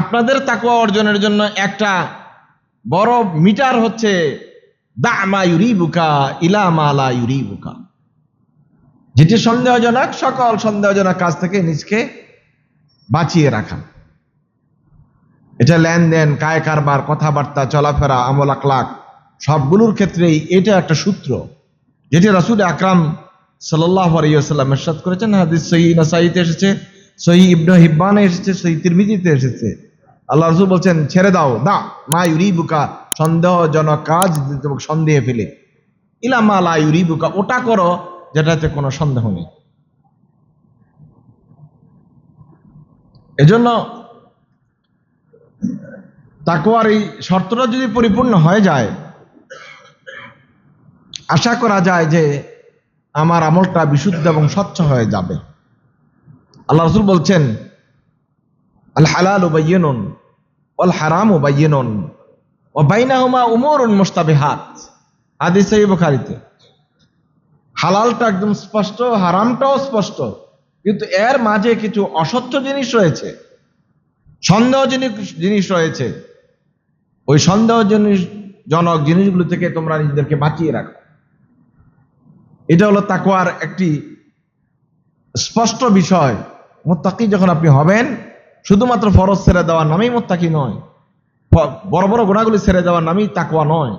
আপনাদের তাকুয়া অর্জনের জন্য একটা বড় মিটার হচ্ছে, দামা ইউরি বুকা ইলামা লা ইউরি বুকা যেটি সন্দেহজনক, সকল সন্দেহজনক কাজ থেকে নিজকে বাঁচিয়ে রাখা। এটা লেনদেন কায় কারবার কথাবার্তা, চলাফেরা, আমল আকলাক সবগুলোর ক্ষেত্রেই এটা একটা সূত্র, যেটি রাসুল আকরাম সাল্লাহ এরশাদ করেছেন। হাদিস সহি নাসাইতে এসেছে সহি ইবন হিব্বানে এসেছে সহি তিরমিজিতে এসেছে। আল্লাহ রসুল বলছেন, ছেড়ে দাও দা মা ইউরি বুকা সন্দেহজনক কাজ সন্দেহে ফেলে। ইলামা লা ইউরি বুকা ওটা করো, যেটাতে কোনো সন্দেহ নেই। এজন্য তাকুয়ার এই শর্তটা যদি পরিপূর্ণ হয়ে যায়, আশা করা যায় যে আমার আমলটা বিশুদ্ধ এবং স্বচ্ছ হয়ে যাবে। আল্লাহ রসুল বলছেন আল হালাল ও বাইয়নুন অল হারাম ও বাইয়নুন ও বাইনাহুমা উমরুন মুস্তাবিহাত হাদিস হালালটা একদম স্পষ্ট, হারামটাও স্পষ্ট, কিন্তু এর মাঝে কিছু অসত্য জিনিস রয়েছে। সন্দেহ জিনিস রয়েছে। ওই সন্দেহ জিনিস জনক জিনিসগুলো থেকে তোমরা নিজেদেরকে বাঁচিয়ে রাখো। এটা হলো তাকুয়ার একটি স্পষ্ট বিষয়। মোত্তাকি যখন আপনি হবেন শুধুমাত্র ফরজ ছেড়ে দেওয়ার নামেই মোত্তাকি নয়। বড় বড় গোড়াগুলি ছেড়ে দেওয়ার নামেই তাকুয়া নয়।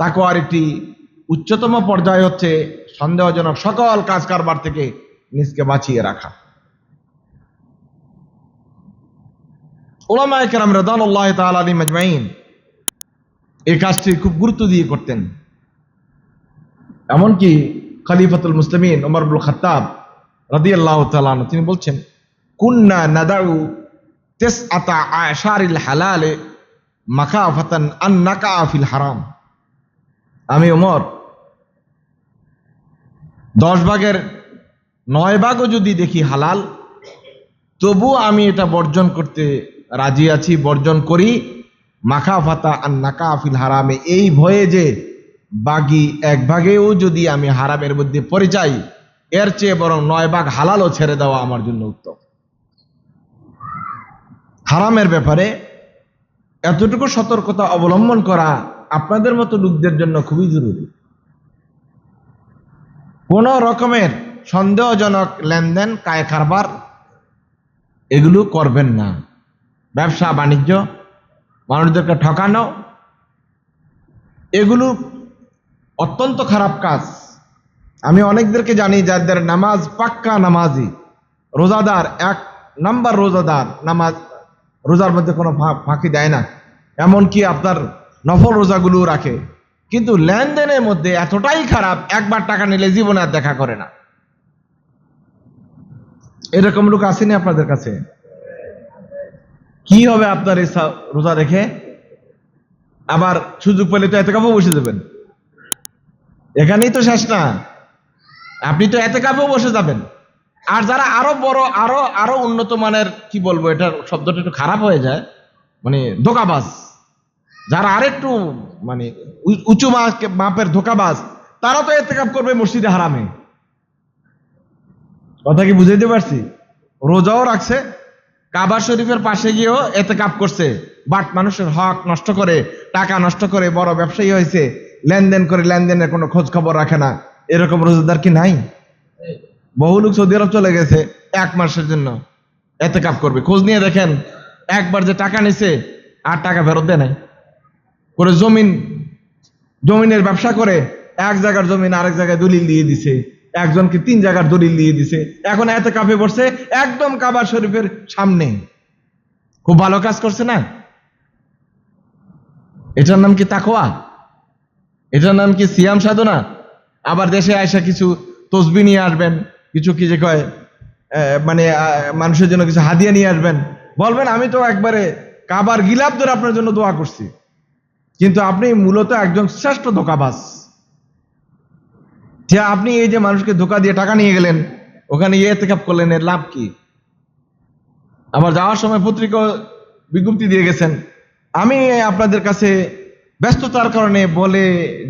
তাকুয়ার একটি উচ্চতম পর্যায় হচ্ছে সন্দেহজনক সকল কাজ কারবার থেকে নিজকে বাঁচিয়ে রাখা। ওলামায় কেরাম রদানুল্লাহ তাল মজমাইন এই কাজটি খুব গুরুত্ব দিয়ে করতেন। এমনকি খালিফাতুল মুসলিমিন ওমরবুল খত্তাব রাদি আল্লাহ তিনি বলছেন কুন্না নাদাউ তেস আতা আশারিল হালালে মাকাফাতান আন নাকা ফিল হারাম। আমি ওমর, দশ ভাগের নয় ভাগও যদি দেখি হালাল তবু আমি এটা বর্জন করতে রাজি আছি, বর্জন করি মাখা ফাতা আর নাকা আফিল হারামে। এই ভয়ে যে বাগি এক ভাগেও যদি আমি হারামের মধ্যে পড়ে যাই, এর চেয়ে বরং নয় ভাগ হালালও ছেড়ে দেওয়া আমার জন্য উত্তম। হারামের ব্যাপারে এতটুকু সতর্কতা অবলম্বন করা আপনাদের মতো লোকদের জন্য খুবই জরুরি। কোন রকমের সন্দেহজনক লেনদেন কায় কারবার এগুলো করবেন না। ব্যবসা, বাণিজ্য, মানুষদেরকে ঠকানো, এগুলো অত্যন্ত খারাপ কাজ। আমি অনেকদেরকে জানি যাদের নামাজ পাক্কা নামাজি, রোজাদার, এক নাম্বার রোজাদার নামাজ রোজার মধ্যে কোনো ফাঁকি দেয় না। এমনকি আপনার নফল রোজাগুলো রাখে। কিন্তু লেনদেনের মধ্যে এতটাই খারাপ, একবার টাকা নিলে জীবনে আর দেখা করে না। এরকম লোক আসেনি আপনাদের কাছে? কি হবে আপনার এই রোজা রেখে? আবার সুযোগ পেলে তো এত কাপও বসে যাবেন। এখানেই তো শেষ না। আপনি তো এতে কাপও বসে যাবেন। আর যারা আরও বড়, আরও আরও উন্নত মানের, কি বলব, এটার শব্দটা একটু খারাপ হয়ে যায় মানে ধোকাবাজ। যারা আরেকটু মানে উঁচু মাপের ধোকাবাজ, তারা তো এতে কাপ করবে মসজিদে হারামে। কথা কি বুঝাইতে পারছি? রোজাও রাখছে, কাবা শরীফের পাশে গিয়েও এতে কাপ করছে। বাট মানুষের হক নষ্ট করে, টাকা নষ্ট করে, বড় ব্যবসায়ী হয়েছে, লেনদেন করে লেনদেনের কোনো খোঁজ খবর রাখে না। এরকম রোজাদার কি নাই? বহু লোক সৌদি আরব চলে গেছে এক মাসের জন্য। এতে কাপ করবে। খোঁজ নিয়ে দেখেন, একবার যে টাকা নিছে, আর টাকা ফেরত দেয় নাই। করে জমিন, জমিনের ব্যবসা করে, এক জায়গার জমিন আরেক জায়গায় দলিল দিয়ে দিছে। একজনকে তিন জায়গার দলিল দিয়ে দিছে। এখন এত কাপে পড়ছে একদম কাবার শরীফের সামনে। খুব ভালো কাজ করছে না? এটার নাম কি তাকোয়া এটার নাম কি সিয়াম সাধনা? আবার দেশে আয়সা কিছু তসবি নিয়ে আসবেন। কিছু কি যে কয় মানে মানুষের জন্য কিছু হাদিয়া নিয়ে আসবেন। বলবেন, আমি তো একবারে কাবার গিলাপ ধরে আপনার জন্য দোয়া করছি। কিন্তু আপনি মূলত একজন শ্রেষ্ঠ ধোকাবাজ। যে আপনি এই যে মানুষকে ধোকা দিয়ে টাকা নিয়ে গেলেন, ওখানে ইয়ে তেকাপ করলেন, এর লাভ কি? আবার যাওয়ার সময় পত্রিকা বিজ্ঞপ্তি দিয়ে গেছেন। আমি আপনাদের কাছে ব্যস্ততার কারণে বলে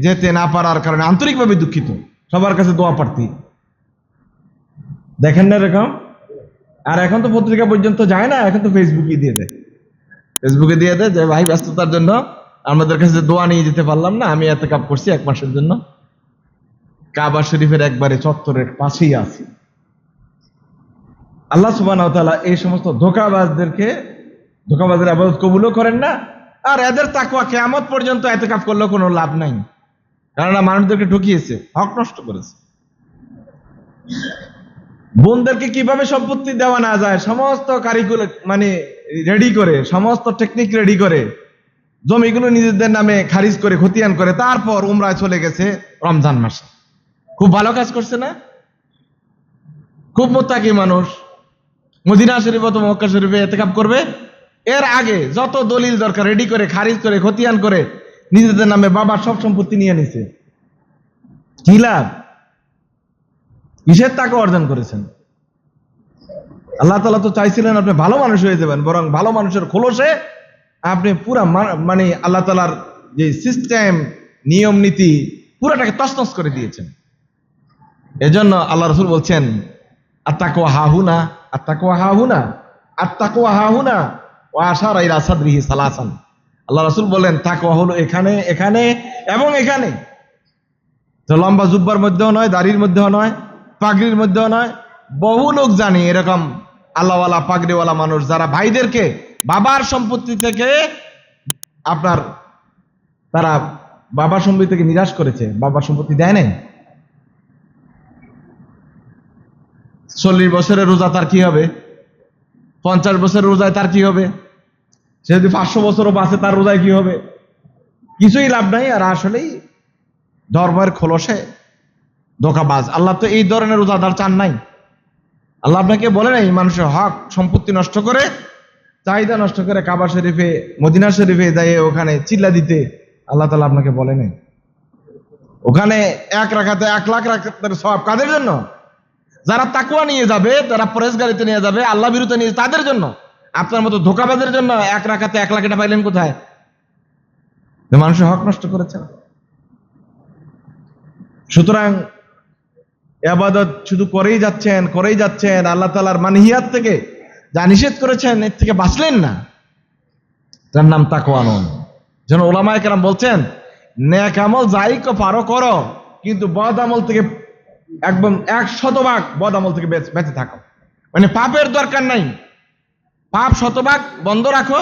যেতে না পারার কারণে আন্তরিকভাবে দুঃখিত। সবার কাছে দোয়া প্রার্থী। দেখেন না এরকম? আর এখন তো পত্রিকা পর্যন্ত যায় না, এখন তো ফেসবুকে দিয়ে দেয়। ফেসবুকে দিয়ে দেয় যে, ভাই, ব্যস্ততার জন্য আমাদের কাছে দোয়া নিয়ে যেতে পারলাম না, আমি এত কাপ করছি এক মাসের জন্য। কাবা শরীফের একবারে চত্বরের পাশেই আছি। আল্লাহ সুবান এই সমস্ত ধোকাবাজদেরকে ধোকাবাজের আবাদত কবুলও করেন না, আর এদের তাকুয়া কেমত পর্যন্ত এত কাপ করলেও কোনো লাভ নাই। কেননা মানুষদেরকে ঢুকিয়েছে হক নষ্ট করেছে। বোনদেরকে কীভাবে সম্পত্তি দেওয়া না যায়, সমস্ত কারিকুল মানে রেডি করে, সমস্ত টেকনিক রেডি করে, জমিগুলো নিজেদের নামে খারিজ করে, খতিয়ান করে, তারপর উমরায় চলে গেছে রমজান মাসে। খুব ভালো কাজ করছে না? খুব মোত্তাকি মানুষ। মদিনা শরীফ অথবা মক্কা শরীফে এতেকাপ করবে? এর আগে যত দলিল দরকার রেডি করে, খারিজ করে, খতিয়ান করে, নিজেদের নামে বাবার সব সম্পত্তি নিয়ে নিছে। কি লাভ? কিসের টাকা অর্জন করেছেন। আল্লাহ তালা তো চাইছিলেন আপনি ভালো মানুষ হয়ে যাবেন, বরং ভালো মানুষের খোলসে আপনি পুরা মানে আল্লাহ তালার যে সিস্টেম নিয়ম, নীতি, পুরাটাকে তসনস করে দিয়েছেন। এজন্য আল্লাহ রসুল বলছেন আত্মাকুয়া হাহুনা আত্মাকুয়া হাহুনা আত্মাকুয়া হাহুনা ও আশার আইরা সাদরিহি সালাসান। আল্লাহ রসুল বলেন তাকুয়া হলো এখানে এখানে এবং এখানে। তো লম্বা জুব্বার মধ্যেও নয়, দাড়ির মধ্যেও নয় পাগড়ির মধ্যেও নয়, বহু লোক জানি এরকম আল্লাহওয়ালা, পাগড়িওয়ালা মানুষ যারা ভাইদেরকে, বাবার সম্পত্তি থেকে আপনার, তারা বাবার সম্পত্তি থেকে নিরাশ করেছে বাবার সম্পত্তি দেয় নাই। চল্লিশ বছরের রোজা তার কি হবে? পঞ্চাশ বছরের রোজায় তার কি হবে? সে যদি পাঁচশো বছরও বাঁচে, তার রোজায় কি হবে? কিছুই লাভ নাই, আর আসলেই ধর্মের খোলসে। ধোকাবাজ। আল্লাহ তো এই ধরনের রোজাদার চান নাই। আল্লাহ আপনাকে বলে নাই, মানুষের হক, সম্পত্তি নষ্ট করে, চাহিদা নষ্ট করে কাবা শরীফে, মদিনা শরীফে দাঁড়িয়ে ওখানে চিল্লা দিতে আল্লাহ তালা আপনাকে বলে নাই। ওখানে এক রাখাতে এক লাখ রাখাতে সব কাদের জন্য? যারা তাকুয়া নিয়ে যাবে, যারা পরেশ গাড়িতে নিয়ে যাবে, আল্লাহ বিরুদ্ধে নিয়ে তাদের জন্য। আপনার মতো ধোকাবাজের জন্য এক রাখাতে এক লাখ এটা পাইলেন কোথায়? মানুষের হক নষ্ট করেছেন। সুতরাং আবাদত শুধু করেই যাচ্ছেন করেই যাচ্ছেন, আল্লাহ তালার মানহিয়াত থেকে যা নিষেধ করেছেন এর থেকে বাঁচলেন না। তার নাম তাকওয়ানন যেন ওলামায় কেরাম বলছেন, ন্যাক আমল যাই পারো করো, কিন্তু বদ আমল থেকে একদম এক শতভাগ বদ আমল থেকে বেঁচে থাকো। মানে পাপের দরকার নাই। পাপ শতভাগ বন্ধ রাখো,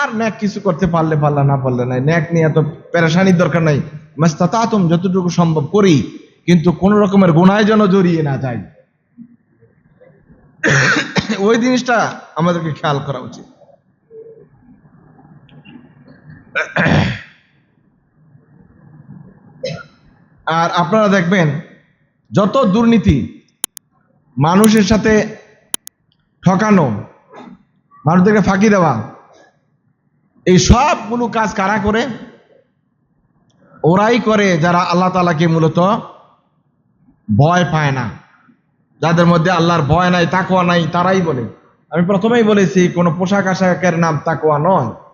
আর ন্যাক কিছু করতে পারলে পারলে না পারলে নাই। ন্যাক নিয়ে এত পেরেশানির দরকার নাই। মাস্তাতাতুম যতটুকু সম্ভব করি। কিন্তু কোন রকমের গুনায় যেন জড়িয়ে না যায়। ওই জিনিসটা আমাদেরকে খেয়াল করা উচিত। আর আপনারা দেখবেন, যত দুর্নীতি মানুষের সাথে ঠকানো, মানুষদেরকে ফাঁকি দেওয়া, এই সবগুলো কাজ কারা করে? ওরাই করে যারা আল্লাহ তালাকে মূলত ভয় পায় না। যাদের মধ্যে আল্লাহর ভয় নাই তাকোয়া নাই, তারাই বলে। আমি প্রথমেই বলেছি, কোনো পোশাক আশাকের নাম তাকোয়া নয়।